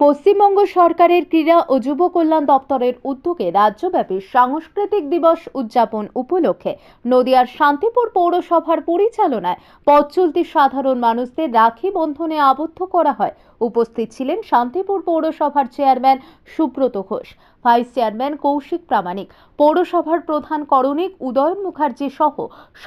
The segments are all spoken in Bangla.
পশ্চিমবঙ্গ সরকারের ক্রীড়া ও যুব কল্যাণ দপ্তরের উদ্যোগে রাজ্যব্যাপী সাংস্কৃতিক দিবস উদযাপন উপলক্ষে নদিয়ার শান্তিপুর পৌরসভার পরিচালনায় পথচলতি সাধারণ মানুষদের রাখি বন্ধনে আবদ্ধ করা হয়। উপস্থিত ছিলেন শান্তিপুর পৌরসভার chairman Subrata Ghosh, vice chairman Kaushik Pramanik, পৌরসভার প্রধান করণিক উদয়ন মুখার্জি সহ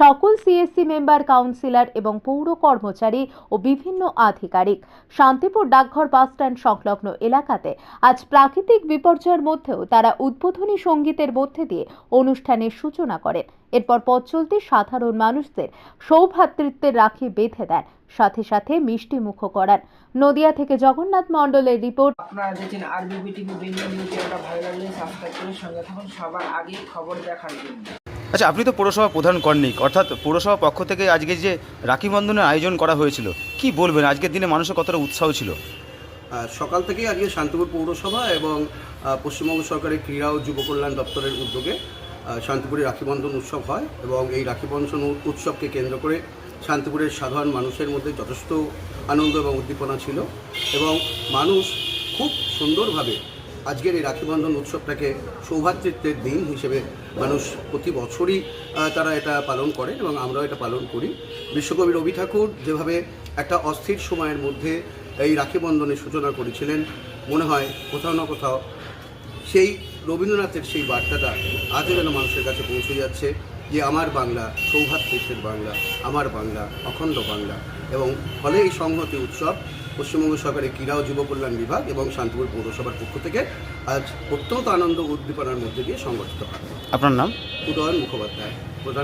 সকল সিএসসি মেম্বার, কাউন্সিলর এবং পৌর কর্মচারী ও বিভিন্ন আধিকারিক। শান্তিপুর ডাকঘর বাসস্ট্যান্ড সংলগ্ন এলাকাতে আজ প্রাকৃতিক বিপর্যয়ের মধ্যেও তারা উদ্বোধনী সঙ্গীতের মধ্যে দিয়ে অনুষ্ঠানের সূচনা করেন। এরপর পথ চলতি সাধারণ মানুষদের সৌভ্রাতৃত্বের রাখি বেঁধে দেন সাথে সাথে মিষ্টি মুখ করান। নদিয়া থেকে জগন্নাথ মণ্ডলের রিপোর্ট। আপনারা দেখছেন আরবিবি টিভি বেঙ্গল নিউজ ভালো লাগলে সাবস্ক্রাইব করে সঙ্গে থাকুন। সবার আগে খবর দেখার জন্য। আচ্ছা আপনি তো পৌরসভা প্রধান কর্ণিক। অর্থাৎ পৌরসভা পক্ষ থেকে আজকে যে রাখি বন্ধনের আয়োজন করা হয়েছিল কি বলবেন? আজকের দিনে মানুষের কতটা উৎসাহ ছিল? সকাল থেকেই আজকে শান্তিপুর পৌরসভা এবং পশ্চিমবঙ্গ সরকারের ক্রীড়া ও যুব কল্যাণ দপ্তরের উদ্যোগে শান্তিপুরে রাখিবন্ধন উৎসব হয় এবং এই রাখিবন্ধন উ- উৎসবকে কেন্দ্র করে শান্তিপুরের সাধারণ মানুষের মধ্যে যথেষ্ট আনন্দ এবং উদ্দীপনা ছিল এবং মানুষ খুব সুন্দরভাবে আজকের এই রাখিবন্ধন উৎসবটাকে সৌভাতৃত্বের দিন হিসেবে মানুষ প্রতি বছরই তারা এটা পালন করে এবং আমরাও এটা পালন করি। বিশ্বকবি রবি ঠাকুর যেভাবে একটা অস্থির সময়ের মধ্যে এই রাখিবন্ধনের সূচনা করেছিলেন, মনে হয় কোথাও না কোথাও সেই রবীন্দ্রনাথের সেই বার্তাটা আজও যেন মানুষের কাছে পৌঁছে যাচ্ছে। যে আমার বাংলা সৌভাতৃত্বের বাংলা আমার বাংলা অখণ্ড বাংলা এবং ফলে এই সংহতি উৎসব পশ্চিমবঙ্গ সরকারের ক্রীড়া ও যুব কল্যাণ বিভাগ এবং শান্তিপুর পৌরসভার পক্ষ থেকে আজ অত্যন্ত আনন্দ উদ্দীপনার মধ্যে দিয়ে সংগঠিত হয়। আপনার নাম? উদয়ন মুখোপাধ্যায় প্রধান